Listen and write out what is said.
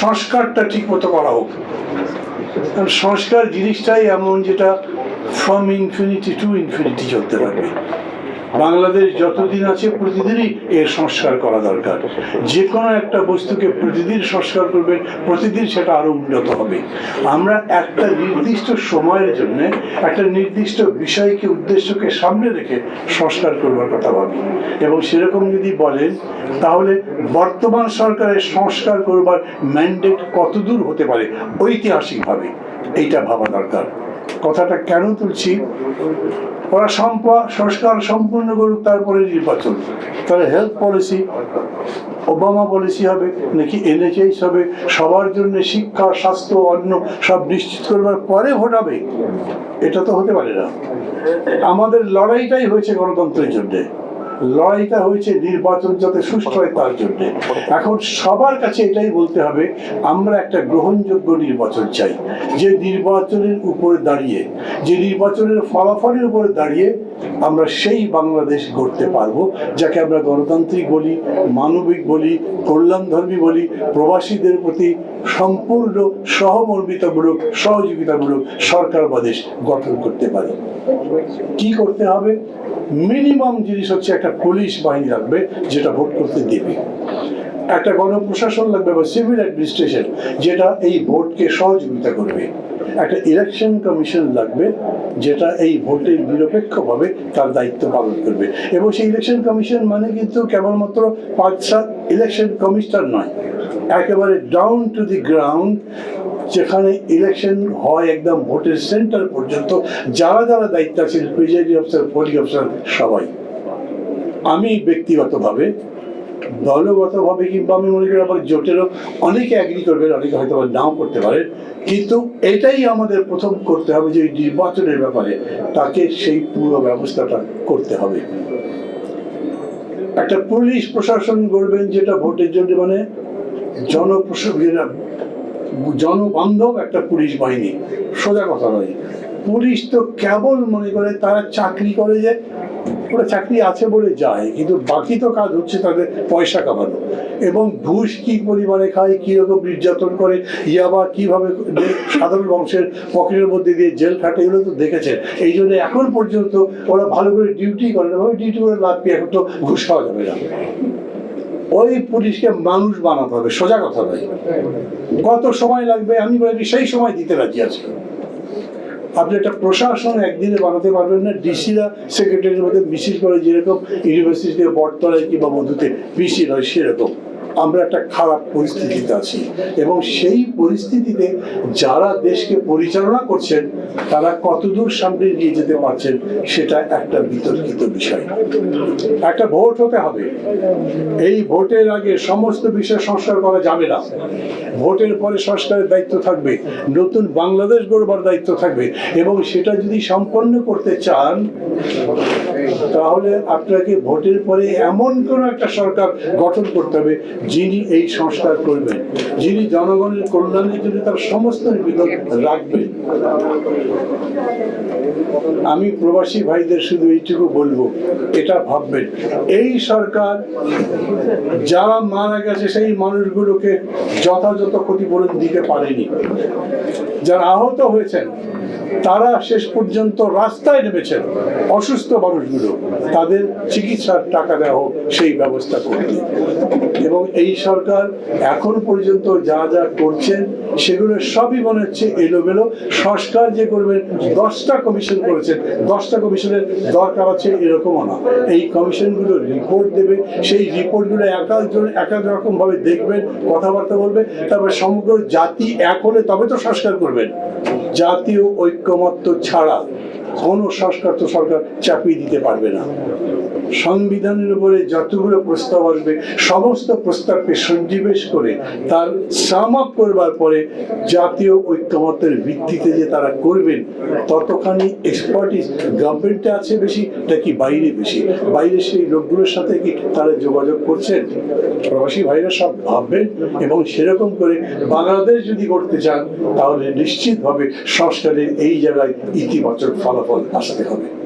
সংস্কারটা ঠিক মতো করা হোক। কারণ সংস্কার জিনিসটাই এমন যেটা ফ্রম ইনফিনিটি টু ইনফিনিটি চলতে থাকবে বাংলাদেশ যতদিন আছে প্রতিদিনই এর সংস্কার করা দরকার। যে কোনো একটা বস্তুকে প্রতিদিন সংস্কার করবে প্রতিদিন সেটা আরও উন্নত হবে। আমরা একটা নির্দিষ্ট সময়ের জন্য, একটা নির্দিষ্ট বিষয়কে, উদ্দেশ্যকে সামনে রেখে সংস্কার করবার কথা ভাবি। এবং সেরকম যদি বলেন, তাহলে বর্তমান সরকারের সংস্কার করবার ম্যান্ডেট কতদূর হতে পারে ঐতিহাসিকভাবে এইটা ভাবা দরকার। কথাটা কেন তুলছি? ওরা সম্প, সংস্কার সম্পূর্ণ করুক, তারপরে নির্বাচন। তাহলে হেলথ পলিসি ওবামা পলিসি হবে, নাকি এনএচএস হবে, সবার জন্য শিক্ষা, স্বাস্থ্য অন্য সব নিশ্চিত করবার পরে ভোট হবে? এটা তো হতে পারে না। আমাদের লড়াইটাই হয়েছে গণতন্ত্রের জন্যে লড়াইটা হয়েছে নির্বাচন যাতে সুস্থ হয় তার জন্য। এখন সবার কাছে এটাই বলতে হবে, আমরা একটা গ্রহণযোগ্য নির্বাচন চাই। যে নির্বাচনের উপরে দাঁড়িয়ে, যে নির্বাচনের ফলাফলের উপরে দাঁড়িয়ে আমরা সেই বাংলাদেশ গড়তে পারব, যাকে আমরা গণতান্ত্রিক বলি, মানবিক বলি, কল্যাণধর্মী বলি, প্রবাসীদের প্রতি সম্পূর্ণ সহমর্মিতামূলক, সহযোগিতামূলক সরকার বা দেশ গঠন করতে পারে। কি করতে হবে? মিনিমাম জিনিস হচ্ছে একটা পুলিশ বাহিনী রাখবে যেটা ভোট করতে দেবে। একটা গণপ্রশাসন লাগবে বা সিভিল অ্যাডমিনিস্ট্রেশন যেটা এই ভোটকে সহযোগিতা করবে। একটা ইলেকশন কমিশন লাগবে যেটা এই ভোটের নিরপেক্ষভাবে তার দায়িত্ব পালন করবে। এবং সেই ইলেকশন কমিশন মানে কিন্তু কেবলমাত্র পাঁচ সাত ইলেকশন কমিশনার নয়, একেবারে ডাউন টু দি গ্রাউন্ড যেখানে ইলেকশন হয় একদম ভোটের সেন্টার পর্যন্ত, যারা যারা দায়িত্ব আছেন প্রিজাইডিং অফিসার পোলিং অফিসার সবাই। আমি ব্যক্তিগতভাবে দলগতভাবে কিংবা আমি মনে করি আবার জোটেরও অনেকে অ্যাগ্রি করবেন অনেকে হয়তো আবার নাও করতে পারেন কিন্তু এটাই আমাদের প্রথম করতে হবে যে নির্বাচনের ব্যাপারে, তাকে সেই পুরো ব্যবস্থাটা করতে হবে। একটা পুলিশ প্রশাসন গড়বেন যেটা ভোটের জন্য মানে জনপ্রশাসন জনবান্ধব একটা পুলিশ বাহিনী, সোজা কথা নয়। পুলিশ তো কেবল মনে করে তারা চাকরি করে যে ওরা চাকরি আছে বলে যায়, কিন্তু বাকি তো কাজ হচ্ছে তাদের পয়সা কামানো। এবং ঘুষ কি পরিমাণে খায় কীরকম নির্যাতন করে ইয়াবা কীভাবে সাধারণ বংশের পকেটের মধ্যে দিয়ে জেল খাটে, এগুলো তো দেখেছেন। এই জন্য এখন পর্যন্ত ওরা ভালো করে ডিউটি করে না ডিউটি করে লাভ কি, এখন তো ঘুষ খাওয়া যাবে না। ওই পুলিশকে মানুষ বানাতে হবে, সোজা কথা নয় কত সময় লাগবে, আমি বলি সেই সময় দিতে রাজি আছি। আপনি একটা প্রশাসন একদিনে বানাতে পারবেন না, ডিসিরা সেক্রেটারির মধ্যে মিছিল করে যেরকম ইউনিভার্সিটিতে বটতলায় কিংবা মধুতে মিছিল হয় সেরকম। আমরা একটা খারাপ পরিস্থিতিতে আছি। এবং সেই পরিস্থিতিতে যারা দেশকে পরিচালনা করছেন, তারা কতদূর সামনে নিয়ে যেতে পারছেন, সেটা একটা বিতর্কিত বিষয়। একটা ভোট হতে হবে। এই ভোটের আগে সমস্ত বিষয় সংস্কার করা যাবে না। ভোটের পরে সংস্কারের দায়িত্ব থাকবে। নতুন বাংলাদেশ গড়বার দায়িত্ব থাকবে। এবং সেটা যদি সম্পন্ন করতে চান, তাহলে আপনাকে ভোটের পরে এমন কোন একটা সরকার গঠন করতে হবে যিনি এই সংস্কার করবেন, যিনি জনগণের কল্যাণের জন্য তার সমস্ত নিবেদন রাখবেন। আমি প্রবাসী ভাইদের শুধু এইটুকু বলব, এটা ভাববেন। এই সরকার যারা মারা গেছে, সেই মানুষগুলোকে যথাযথ ক্ষতিপূরণ দিতে পারেনি। যারা আহত হয়েছেন, তারা শেষ পর্যন্ত রাস্তায় নেমেছেন। অসুস্থ মানুষগুলো, তাদের চিকিৎসার টাকা দেওয়া হোক, সেই ব্যবস্থা করতে এবং এই সরকার এখন পর্যন্ত যা যা করছেন, সেগুলো সবই মনে হচ্ছে এলোমেলো। সংস্কার যে করবেন, দশটা কমিশন করেছেন। দশটা কমিশনের দরকার আছে এরকমও না। এই কমিশনগুলো রিপোর্ট দেবে সেই রিপোর্টগুলো এক একজন এক এক রকম ভাবে দেখবেন, কথাবার্তা বলবে তারপরে সমগ্র জাতি এক হলে তবে তো সংস্কার করবেন। জাতীয় ঐক্যমত্য ছাড়া কোনো সংস্কার তো সরকার চাপিয়ে দিতে পারবে না। সংবিধানের উপরে যতগুলো প্রস্তাব আসবে, সমস্ত প্রস্তাবকে সন্নিবেশ করে তার সাম আপ করবার পরে জাতীয় ঐক্যমত্যের ভিত্তিতে যে তারা করবেন, ততখানি এক্সপার্টিস গভর্নমেন্টে আছে বেশি নাকি বাইরে বেশি? বাইরে সেই লোকগুলোর সাথে কি তারা যোগাযোগ করছেন? প্রবাসী ভাইরা সব ভাববেন এবং সেরকম করে বাংলাদেশ যদি করতে চান, তাহলে নিশ্চিতভাবে সংস্কারের এই জায়গায় ইতিবাচক ফলাফল আসতে হবে।